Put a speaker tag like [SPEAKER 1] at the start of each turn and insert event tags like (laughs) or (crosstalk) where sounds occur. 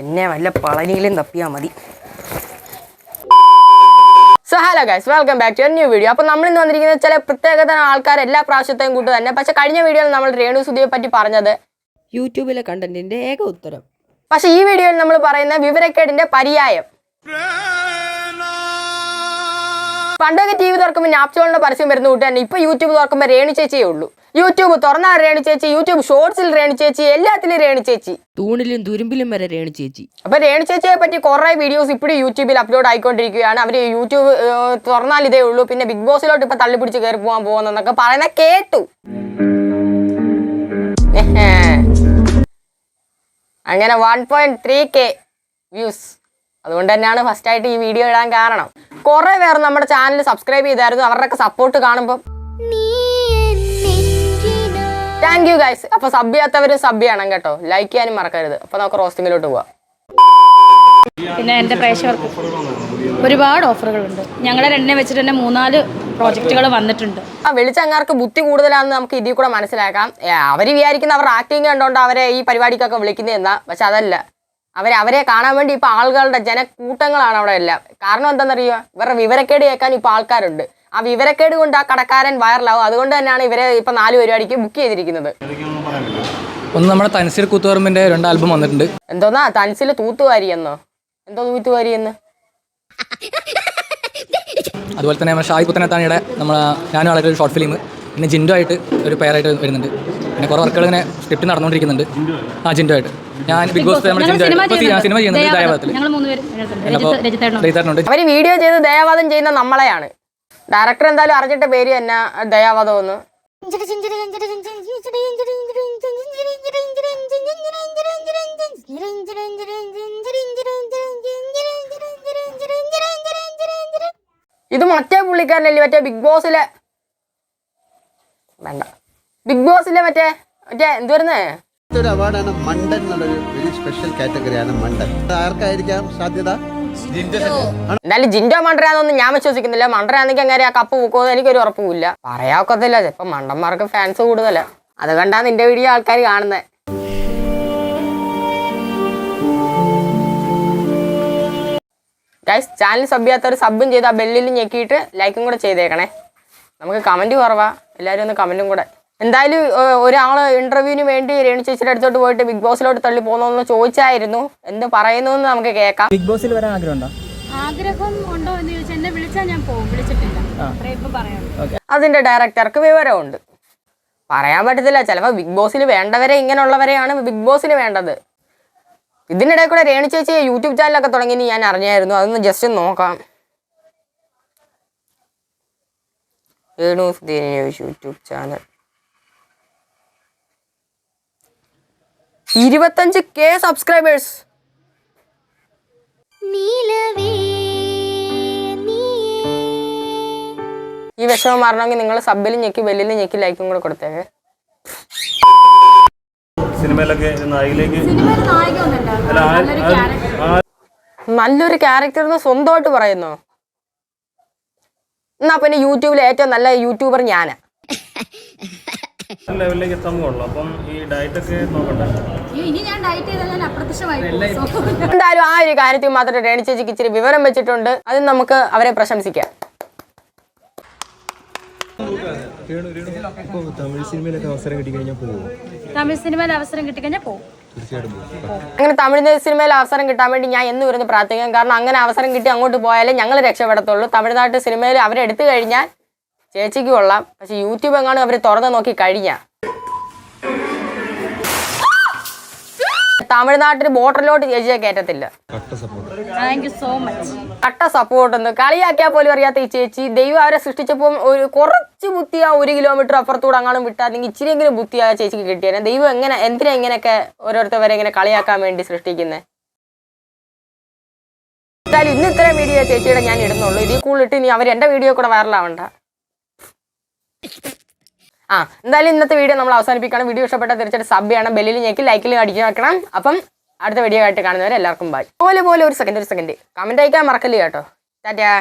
[SPEAKER 1] എന്നെ വല്ല പളനിയിലും തപ്പിയാൽ മതി. So hello guys welcome back to new video അപ്പോൾ നമ്മൾ ഇന്ന് വന്നിരിക്കുന്നത് ചില പ്രത്യേകത ആൾക്കാർ എല്ലാ പ്രാവശ്യത്തെയും കൂട്ട് തന്നെ. പക്ഷെ കഴിഞ്ഞ വീഡിയോയിൽ നമ്മൾ രേണു സുധിയെ പറ്റി പറഞ്ഞത്. യൂട്യൂബിലെ കണ്ടന്റിന്റെ ഏക ഉത്തരം. പക്ഷെ ഈ വീഡിയോയിൽ നമ്മൾ പറയുന്ന വിവരക്കേടിന്റെ പര്യായം. പണ്ടൊക്കെ ടി വി തുറക്കുമ്പോൾ നാപ്ചോളിന്റെ പരസ്യം വരുന്ന കൂട്ട് തന്നെ ഇപ്പൊ യൂട്യൂബ് തുറക്കുമ്പോൾ രേണു ചേച്ചിയേ ഉള്ളൂ. യൂട്യൂബ് തുറന്നാൽ രേണു ചേച്ചി? യൂട്യൂബ് ഷോർട്സിൽ രേണു ചേച്ചി എല്ലാത്തിലും രേണു ചേച്ചി.
[SPEAKER 2] തൂണിലും തുരുമ്പിലും വരെ രേണു ചേച്ചി.
[SPEAKER 1] അപ്പൊ രേണു ചേച്ചിയെ പറ്റി കുറെ വീഡിയോസ് ഇപ്പോഴും യൂട്യൂബിൽ അപ്ലോഡ് ആയിക്കൊണ്ടിരിക്കുകയാണ്. അവർ യൂട്യൂബ് തുറന്നാൽ ഇതേ ഉള്ളൂ. പിന്നെ ബിഗ് ബോസിലോട്ട് ഇപ്പൊ തള്ളിപ്പിടിച്ച് കയറി പോകാൻ പോകുന്നൊക്കെ പറയുന്ന കേട്ടു. (laughs) അങ്ങനെ one point three K views അതുകൊണ്ട് തന്നെയാണ് ഫസ്റ്റ് ആയിട്ട് ഈ വീഡിയോ ഇടാൻ കാരണം. കുറെ പേർ നമ്മുടെ ചാനൽ സബ്സ്ക്രൈബ് ചെയ്തായിരുന്നു. അവരുടെയൊക്കെ സപ്പോർട്ട് കാണുമ്പോൾ താങ്ക് യു ഗൈസ് അപ്പൊ സബ് ചെയ്യാത്തവരും സബ് ചെയ്യണം കേട്ടോ. ലൈക്ക് ചെയ്യാനും മറക്കരുത്. അപ്പൊ നമുക്ക് റോസ്റ്റിങ്ങിലോട്ട് പോവാം.
[SPEAKER 3] പിന്നെ എന്റെ പ്രേക്ഷകർക്ക് ഒരുപാട് ഓഫറുകളുണ്ട്. ഞങ്ങളെ രണ്ടിനെ വെച്ചിട്ട് തന്നെ മൂന്നാൽ പ്രോജക്റ്റുകൾ വന്നിട്ടുണ്ട്.
[SPEAKER 1] ആ വെളിച്ചങ്ങാർക്ക് ബുദ്ധി കൂടുതലാണെന്ന് നമുക്ക് ഇതിൽ കൂടെ മനസ്സിലാക്കാം. അവർ വിചാരിക്കുന്ന അവരുടെ ആക്ടിങ് കണ്ടോണ്ട് അവരെ ഈ പരിപാടിക്കൊക്കെ വിളിക്കുന്നത് എന്നാ പക്ഷെ അതല്ല. അവരെ അവരെ കാണാൻ വേണ്ടി ഇപ്പൊ ആളുകളുടെ ജനക്കൂട്ടങ്ങളാണ് അവിടെ എല്ലാം. കാരണം എന്താണെന്നറിയോ? ഇവരുടെ വിവരക്കേട് കേൾക്കാൻ ഇപ്പൊ ആൾക്കാരുണ്ട്. ആ വിവരക്കേട് കൊണ്ട് ആ കടക്കാരൻ വൈറലാവും അതുകൊണ്ട് തന്നെയാണ് ഇവരെ ഇപ്പൊ നാല് പരിപാടിക്ക് ബുക്ക് ചെയ്തിരിക്കുന്നത്.
[SPEAKER 4] ഒന്ന് നമ്മുടെ തൻസിൽ കൂത്തുപറമ്പിന്റെ രണ്ട് ആൽബം വന്നിട്ടുണ്ട്.
[SPEAKER 1] എന്തോന്നാ? തൻസിൽ തൂത്തുവാരി എന്നോ? എന്തോ തൂത്തുവാരി എന്ന്?
[SPEAKER 4] അതുപോലെ തന്നെ നമ്മുടെ ഷായി പുത്തനത്താണിയുടെ നമ്മൾ ഞാനും വളരെ ഒരു ഷോർട്ട് ഫിലിം പിന്നെ ജിൻഡോ ആയിട്ട് ഒരു പെയറായിട്ട് വരുന്നുണ്ട്. പിന്നെ കുറേ വർക്കുകൾ ഇങ്ങനെ സ്ക്രിപ്റ്റ് നടന്നുകൊണ്ടിരിക്കുന്നുണ്ട്. ആ ജിൻഡോ ആയിട്ട് ഞാൻ ബിഗ് ബോസ്
[SPEAKER 3] നമ്മുടെ
[SPEAKER 4] ജിൻഡോ
[SPEAKER 3] സിനിമ
[SPEAKER 4] ആയിട്ട് അപ്പോൾ
[SPEAKER 3] രജിത്ത്
[SPEAKER 1] അവർ വീഡിയോ ചെയ്ത് ദയാവാദം ചെയ്യുന്ന നമ്മളെയാണ്. ഡയറക്ടർ എന്തായാലും അറിഞ്ഞിട്ട് പേര് തന്നെ ദയാവാദമെന്ന് ഇത് മറ്റേ പുള്ളിക്കാരനല്ലേ മറ്റേ ബിഗ് ബോസിലെ വേണ്ട. ബിഗ് ബോസിലെ മറ്റേ മറ്റേ എന്തുവരുന്നേ?
[SPEAKER 5] അവാർഡാണ് മണ്ടൻ എന്നുള്ളൊരു വെരി സ്പെഷ്യൽ കാറ്റഗറിയാണ് മണ്ടൻ. ആർക്കായിരിക്കാം സാധ്യത?
[SPEAKER 1] എന്തായാലും ജിൻഡോ മണ്ടരാന്നൊന്നും ഞാൻ വിശ്വസിക്കുന്നില്ല. മണ്ടരാന്നെങ്കിൽ അങ്ങനെ ആ കപ്പ് പൂക്കുമെന്ന് എനിക്കൊരു ഉറപ്പുമില്ല. പറയാക്കത്തില്ല ഇപ്പൊ മണ്ടന്മാർക്ക് ഫാൻസ് കൂടുതലാ. അത് കണ്ടാ നിന്റെ വീഡിയോ ആൾക്കാർ കാണുന്നത് ഗൈസ് ചാനൽ സബ് ചെയ്യാത്തവർ സബും ചെയ്ത് ആ ബെല്ലിൽ ഞെക്കിയിട്ട് ലൈക്കും കൂടെ ചെയ്തേക്കണേ. നമുക്ക് കമന്റ് കുറവാ. എല്ലാവരും ഒന്ന് കമന്റും കൂടെ. എന്തായാലും ഒരാൾ ഒരാൾ ഇന്റർവ്യൂവിന് വേണ്ടി രേണു ചേച്ചിയുടെ അടുത്തോട്ട് പോയിട്ട് ബിഗ് ബോസിലോട്ട് തള്ളി പോകുന്നു ചോദിച്ചായിരുന്നു. എന്ത് പറയുന്നു എന്ന് നമുക്ക് കേൾക്കാം.
[SPEAKER 4] ബിഗ് ബോസിൽ വരാൻ ആഗ്രഹമുണ്ടോ?
[SPEAKER 3] ആഗ്രഹം ഉണ്ടോ എന്ന് ചോദിച്ചാൽ എന്നെ വിളിച്ചാൽ ഞാൻ പോകും. വിളിച്ചിട്ടില്ല. അത്രേ ഇപ്പൊ പറയാം
[SPEAKER 1] അതിന്റെ ഡയറക്ടർക്ക് വിവരമുണ്ട്. പറയാൻ പറ്റത്തില്ല. ചിലപ്പോൾ ബിഗ് ബോസിൽ വേണ്ടവരെ ഇങ്ങനെയുള്ളവരെയാണ് ബിഗ് ബോസിന് വേണ്ടത്. ഇതിനിടെ കൂടെ രേണു ചേച്ചി യൂട്യൂബ് ചാനലൊക്കെ തുടങ്ങി ഞാൻ അറിഞ്ഞായിരുന്നു. അതൊന്ന് ജസ്റ്റ് നോക്കാം. രേണു യൂട്യൂബ് ചാനൽ ഇരുപത്തഞ്ച് കെ സബ്സ്ക്രൈബേഴ്സ്. ഈ വിഷമം മാറണമെങ്കിൽ നിങ്ങൾ സബിൽ ഞെക്കി വെല്ലിൽ ഞെക്കി ലൈക്കും കൂടെ കൊടുത്തേക്ക്.
[SPEAKER 6] സിനിമയിലൊക്കെ നായികയിലേക്ക്
[SPEAKER 1] നല്ലൊരു ക്യാരക്ടർ എന്ന് സ്വന്തമായിട്ട് പറയുന്നു. എന്നാ പിന്നെ യൂട്യൂബിലെ ഏറ്റവും നല്ല യൂട്യൂബർ ഞാനാ.
[SPEAKER 6] ലെവലിലേക്ക് എത്താൻ പോകുള്ളൂ അപ്പം ഈ ഡയറ്റ് ഒക്കെ നോക്കണ്ടേ
[SPEAKER 3] ഇനി ഞാൻ ഡയറ്റ് ചെയ്താൽ ഞാൻ അപ്രത്യക്ഷമായി പോകും.
[SPEAKER 1] എന്തായാലും ആ ഒരു കാര്യത്തിൽ മാത്രം രേണി ചേച്ചിക്ക് ഇച്ചിരി വിവരം വെച്ചിട്ടുണ്ട്. അത് നമുക്ക് അവരെ പ്രശംസിക്കാം.
[SPEAKER 3] തമിഴ് സിനിമയിൽ അവസരം കിട്ടിക്കഴിഞ്ഞാൽ പോകും
[SPEAKER 1] അങ്ങനെ തമിഴ് സിനിമയിൽ അവസരം കിട്ടാൻ വേണ്ടി ഞാൻ എന്ന് വരുന്നു പ്രാർത്ഥിക്കാം. കാരണം അങ്ങനെ അവസരം കിട്ടി അങ്ങോട്ട് പോയാലേ ഞങ്ങൾ രക്ഷപ്പെടത്തുള്ളൂ. തമിഴ്നാട്ടിൽ സിനിമയിൽ അവരെടുത്തു കഴിഞ്ഞാൽ ചേച്ചിക്ക് കൊള്ളാം. പക്ഷെ യൂട്യൂബ് എങ്ങാനും അവർ തുറന്നു നോക്കി കഴിഞ്ഞ. തമിഴ്നാട്ടിൽ ബോർഡറിലോട്ട് ചേച്ചിയെ കയറ്റത്തില്ല കട്ട സപ്പോർട്ട് ഒന്ന് കളിയാക്കിയാൽ പോലും അറിയാത്ത ഈ ചേച്ചി ദൈവം അവരെ സൃഷ്ടിച്ചപ്പോൾ ഒരു കുറച്ച് ബുദ്ധി ആ ഒരു കിലോമീറ്റർ അപ്പുറത്തൂടെ അങ്ങാനും വിട്ടാണെങ്കിൽ ഇച്ചിരിയെങ്കിലും ബുദ്ധി ആ ചേച്ചിക്ക് കിട്ടിയാൽ ദൈവം എങ്ങനെ എന്തിനാ ഇങ്ങനെയൊക്കെ ഓരോരുത്തവരെ ഇങ്ങനെ കളിയാക്കാൻ വേണ്ടി സൃഷ്ടിക്കുന്നത് എന്തായാലും ഇന്ന് ഇത്രയും വീഡിയോ ചേച്ചിയുടെ ഞാൻ ഇടുന്നുള്ളൂ. ഇതിൽ കൂടുതലിട്ട് ഇനി അവർ എന്റെ വീഡിയോ കൂടെ വൈറലാവണ്ട ആ എന്തായാലും ഇന്നത്തെ വീഡിയോ നമ്മൾ അവസാനിപ്പിക്കണം വീഡിയോ ഇഷ്ടപ്പെട്ട തീർച്ചയായിട്ടും സബ് ചെയ്യണം. ബെല്ലിൽ ഞെക്കി ലൈക്കിൽ അടിച്ചു വെക്കണം. അപ്പം അടുത്ത വീഡിയോ ആയിട്ട് കാണുന്നവരെ എല്ലാവർക്കും ബൈ പോലെ പോലെ ഒരു സെക്കൻഡ് ഒരു സെക്കൻഡ് കമന്റ് അയക്കാൻ മറക്കല്ലേ കേട്ടോ. ടാറ്റാ